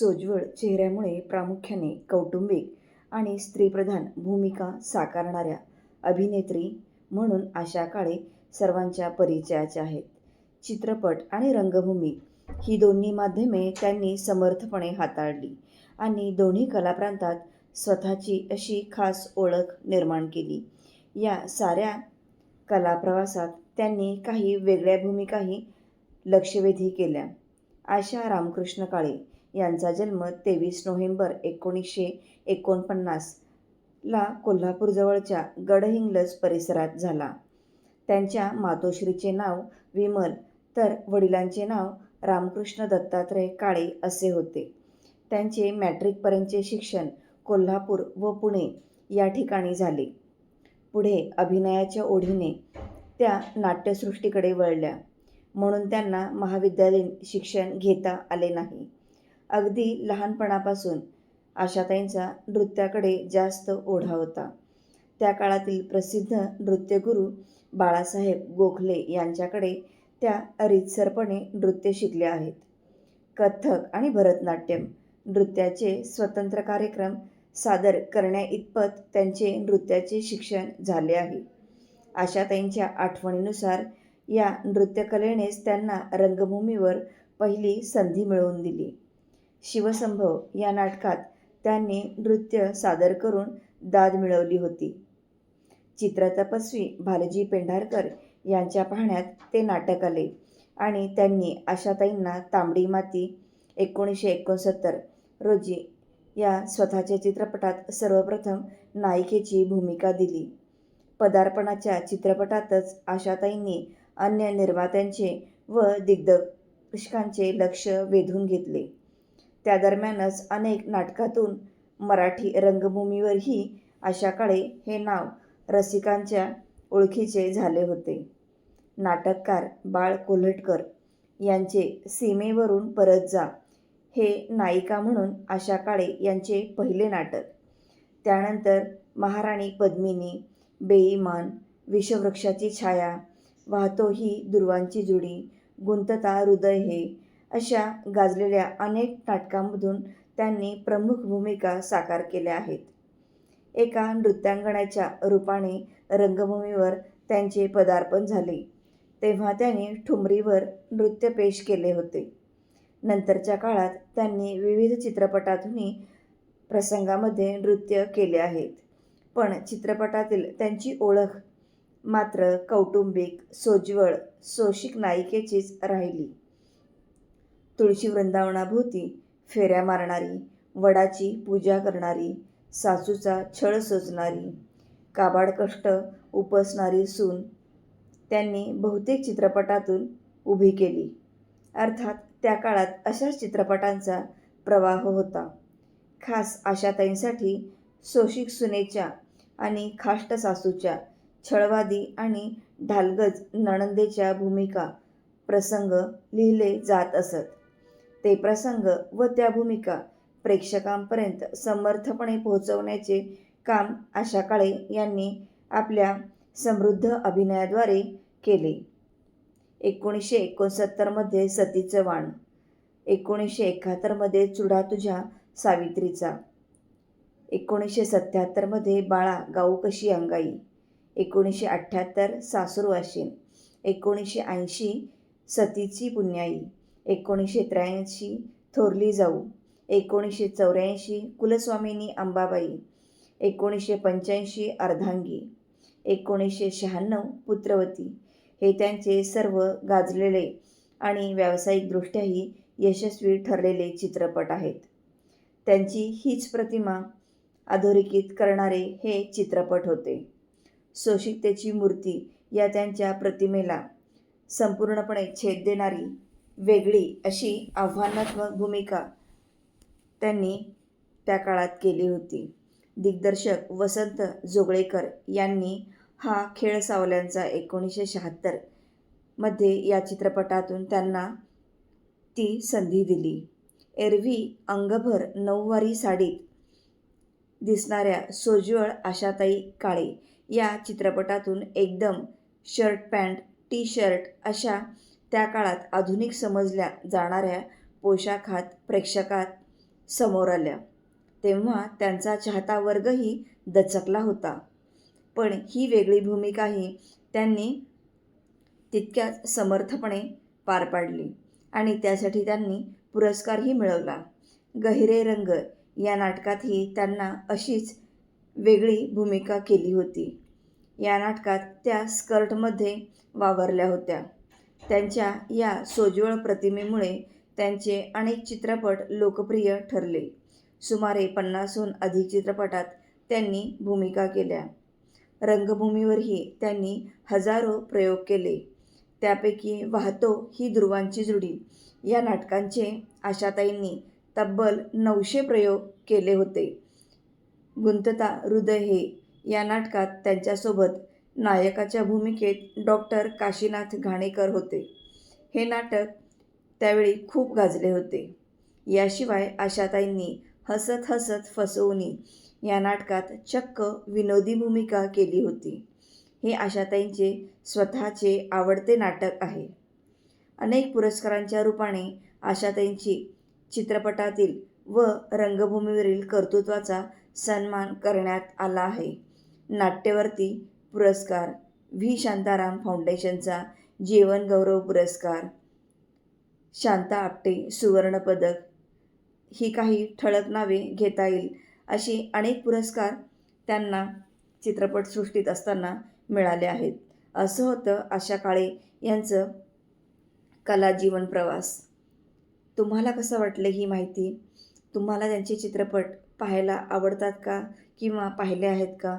सोज्वळ चेहऱ्यामुळे प्रामुख्याने कौटुंबिक आणि स्त्रीप्रधान भूमिका साकारणाऱ्या अभिनेत्री म्हणून आशा काळे सर्वांच्या परिचयाच्या आहेत. चित्रपट आणि रंगभूमी ही दोन्ही माध्यमे त्यांनी समर्थपणे हाताळली आणि दोन्ही कलाप्रांतात स्वतःची अशी खास ओळख निर्माण केली. या साऱ्या कलाप्रवासात त्यांनी काही वेगळ्या भूमिकाही लक्षवेधी केल्या. आशा रामकृष्ण काळे यांचा जन्म तेवीस नोव्हेंबर एकोणीसशे एकोणपन्नास ला कोल्हापूरजवळच्या गडहिंग्लज परिसरात झाला. त्यांच्या मातोश्रीचे नाव विमल तर वडिलांचे नाव रामकृष्ण दत्तात्रय काळे असे होते. त्यांचे मॅट्रिकपर्यंतचे शिक्षण कोल्हापूर व पुणे या ठिकाणी झाले. पुढे अभिनयाच्या ओढीने त्या नाट्यसृष्टीकडे वळल्या, म्हणून त्यांना महाविद्यालयीन शिक्षण घेता आले नाही. अगदी लहानपणापासून आशाताईंचा नृत्याकडे जास्त ओढा होता. त्या काळातील प्रसिद्ध नृत्यगुरू बाळासाहेब गोखले यांच्याकडे त्या रितसरपणे नृत्य शिकल्या आहेत. कथ्थक आणि भरतनाट्यम नृत्याचे स्वतंत्र कार्यक्रम सादर करण्याइतपत त्यांचे नृत्याचे शिक्षण झाले आहे. आशाताईंच्या आठवणीनुसार या नृत्यकलेनेच त्यांना रंगभूमीवर पहिली संधी मिळवून दिली. शिवसंभव या नाटकात त्यांनी नृत्य सादर करून दाद मिळवली होती. चित्रतपस्वी भालजी पेंढारकर यांच्या पाहण्यात ते नाटक आले आणि त्यांनी आशाताईंना तांबडी माती एकोणीसशे एकोणसत्तर रोजी या स्वतःच्या चित्रपटात सर्वप्रथम नायिकेची भूमिका दिली. पदार्पणाच्या चित्रपटातच आशाताईंनी अन्य निर्मात्यांचे व दिग्दर्शकांचे लक्ष वेधून घेतले. त्या दरम्यानच अनेक नाटकातून मराठी रंगभूमीवरही आशा काळे हे नाव रसिकांच्या ओळखीचे झाले होते. नाटककार बाळ कोल्हटकर यांचे सीमेवरून परत जा हे नायिका म्हणून आशा काळे यांचे पहिले नाटक. त्यानंतर महाराणी पद्मिनी, बेईमान, विषवृक्षाची छाया, वाहतो ही दुर्वांची जुडी, गुंतता हृदय हे अशा गाजलेल्या अनेक नाटकांमधून त्यांनी प्रमुख भूमिका साकार केल्या आहेत. एका नृत्यांगणाच्या रूपाने रंगभूमीवर त्यांचे पदार्पण झाले तेव्हा त्यांनी ठुमरीवर नृत्य पेश केले होते. नंतरच्या काळात त्यांनी विविध चित्रपटातूनही प्रसंगामध्ये नृत्य केले आहेत. पण चित्रपटातील त्यांची ओळख मात्र कौटुंबिक, सोज्वळ, सोशिक नायिकेचीच राहिली. तुळशी वृंदावनाभोवती फेऱ्या मारणारी, वडाची पूजा करणारी, सासूचा छळ सोचणारी काबाड कष्ट उपसणारी सून त्यांनी बहुतेक चित्रपटातून उभी केली. अर्थात त्या काळात अशाच चित्रपटांचा प्रवाह होता. खास आशाताईंसाठी सोशिक सुनेच्या आणि खाष्ट सासूच्या, छळवादी आणि ढालगज नणंदेच्या भूमिका, प्रसंग लिहिले जात असत. ते प्रसंग व त्या भूमिका प्रेक्षकांपर्यंत समर्थपणे पोहोचवण्याचे काम आशा काळे यांनी आपल्या समृद्ध अभिनयाद्वारे केले. एकोणीसशे एकोणसत्तरमध्ये सतीचं वाण, एकोणीसशे एकाहत्तरमध्ये चुडा तुझ्या सावित्रीचा, एकोणीसशे सत्त्याहत्तरमध्ये बाळा गाऊ कशी अंगाई, एकोणीसशे अठ्ठ्याहत्तर सासूरवाशीण, एकोणीसशे ऐंशी सतीची पुण्याई, एकोणीसशे त्र्याऐंशी थोरली जाऊ, एकोणीसशे चौऱ्याऐंशी कुलस्वामिनी अंबाबाई, एकोणीसशे पंच्याऐंशी अर्धांगी, एकोणीसशे शहाण्णव पुत्रवती हे त्यांचे सर्व गाजलेले आणि व्यावसायिकदृष्ट्याही यशस्वी ठरलेले चित्रपट आहेत. त्यांची हीच प्रतिमा अधोरेखित करणारे हे चित्रपट होते. सोशिकतेची मूर्ती या त्यांच्या प्रतिमेला संपूर्णपणे छेद देणारी वेगळी अशी आव्हानात्मक भूमिका त्यांनी त्या काळात केली होती. दिग्दर्शक वसंत जोगळेकर यांनी हा खेळ सावल्यांचा एकोणीसशे शहात्तरमध्ये या चित्रपटातून त्यांना ती संधी दिली. एरवी अंगभर नऊवारी साडीत दिसणाऱ्या सोज्वळ आशाताई काळे या चित्रपटातून एकदम शर्ट पॅन्ट टी शर्ट अशा त्या काळात आधुनिक समजल्या जाणाऱ्या पोशाखात प्रेक्षकात समोर आल्या. तेव्हा त्यांचा चाहता वर्गही दचकला होता. पण ही वेगळी भूमिकाही त्यांनी तितक्याच समर्थपणे पार पाडली आणि त्यासाठी त्यांनी पुरस्कारही मिळवला. गहिरे रंग या नाटकातही त्यांना अशीच वेगळी भूमिका केली होती. या नाटकात त्या स्कर्टमध्ये वावरल्या होत्या. त्यांच्या या सोज्वळ प्रतिमेमुळे त्यांचे अनेक चित्रपट लोकप्रिय ठरले. सुमारे पन्नासहून अधिक चित्रपटात त्यांनी भूमिका केल्या. रंगभूमीवरही त्यांनी हजारो प्रयोग केले. त्यापैकी वाहतो ही ध्रुवांची जुडी. या नाटकांचे आशाताईंनी तब्बल नऊशे प्रयोग केले होते. गुंतता हृदय हे या नाटकात त्यांच्यासोबत नायकाच्या भूमिकेत डॉक्टर काशीनाथ घाणेकर होते. हे नाटक त्यावेळी खूप गाजले होते. याशिवाय आशाताईंनी हसत हसत फसवणी या नाटकात चक्क विनोदी भूमिका केली होती. हे आशाताईंचे स्वतःचे आवडते नाटक आहे. अनेक पुरस्कारांच्या रूपाने आशाताईंची चित्रपटातील व रंगभूमीवरील कर्तृत्वाचा सन्मान करण्यात आला आहे. नाट्यवर्ती पुरस्कार. व्ही. शांताराम फाउंडेशनचा जीवन गौरव पुरस्कार. शांता आपटे सुवर्णपदक ही काही ठळक नावे घेता येईल अशी अनेक पुरस्कार त्यांना चित्रपटसृष्टीत असताना मिळाले आहेत. असं होतं आशा काळे यांचं कला जीवन प्रवास. तुम्हाला कसं वाटलं ही माहिती? तुम्हाला त्यांचे चित्रपट पाहायला आवडतात का? किंवा पाहिले आहेत का?